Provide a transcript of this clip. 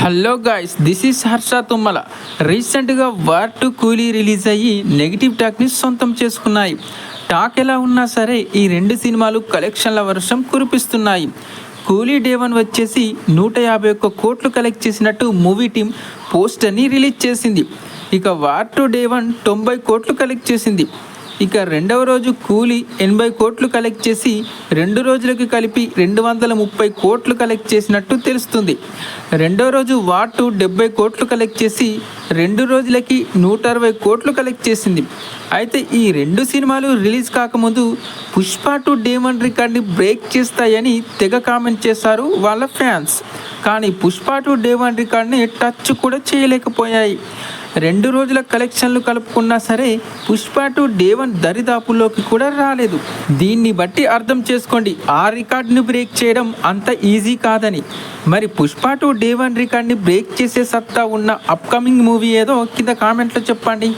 Hello guys this is Harsha Tummala రీసెంట్గా war two Coolie release అయ్యి negative టాక్ని సొంతం చేసుకున్నాయి. టాక్ ఎలా ఉన్నా సరే ఈ రెండు సినిమాలు కలెక్షన్ల వర్షం కురిపిస్తున్నాయి. కూలీ డే వన్ వచ్చేసి నూట యాభై ఒక్క కోట్లు కలెక్ట్ చేసినట్టు మూవీ టీం పోస్టర్ని రిలీజ్ చేసింది. ఇక వార్ టు డే వన్ తొంభై కోట్లు కలెక్ట్ చేసింది. ఇక రెండవ రోజు కూలి ఎనభై కోట్లు కలెక్ట్ చేసి రెండు రోజులకు కలిపి రెండు వందల ముప్పై కోట్లు కలెక్ట్ చేసినట్టు తెలుస్తుంది. రెండో రోజు వాటు డెబ్బై కోట్లు కలెక్ట్ చేసి రెండు రోజులకి నూట అరవై కోట్లు కలెక్ట్ చేసింది. అయితే ఈ రెండు సినిమాలు రిలీజ్ కాకముందు పుష్ప టు డేమన్ రికార్డ్ని బ్రేక్ చేస్తాయని తెగ కామెంట్ చేశారు వాళ్ళ ఫ్యాన్స్. కానీ పుష్ప టు డే వన్ రికార్డ్ని టచ్ కూడా చేయలేకపోయాయి. రెండు రోజుల కలెక్షన్లు కలుపుకున్నా సరే పుష్ప టు డే వన్ దరిదాపుల్లోకి కూడా రాలేదు. దీన్ని బట్టి అర్థం చేసుకోండి ఆ రికార్డ్ని బ్రేక్ చేయడం అంత ఈజీ కాదని. మరి పుష్ప టు డే వన్ రికార్డ్ని బ్రేక్ చేసే సత్తా ఉన్న అప్కమింగ్ మూవీ ఏదో కింద కామెంట్లో చెప్పండి.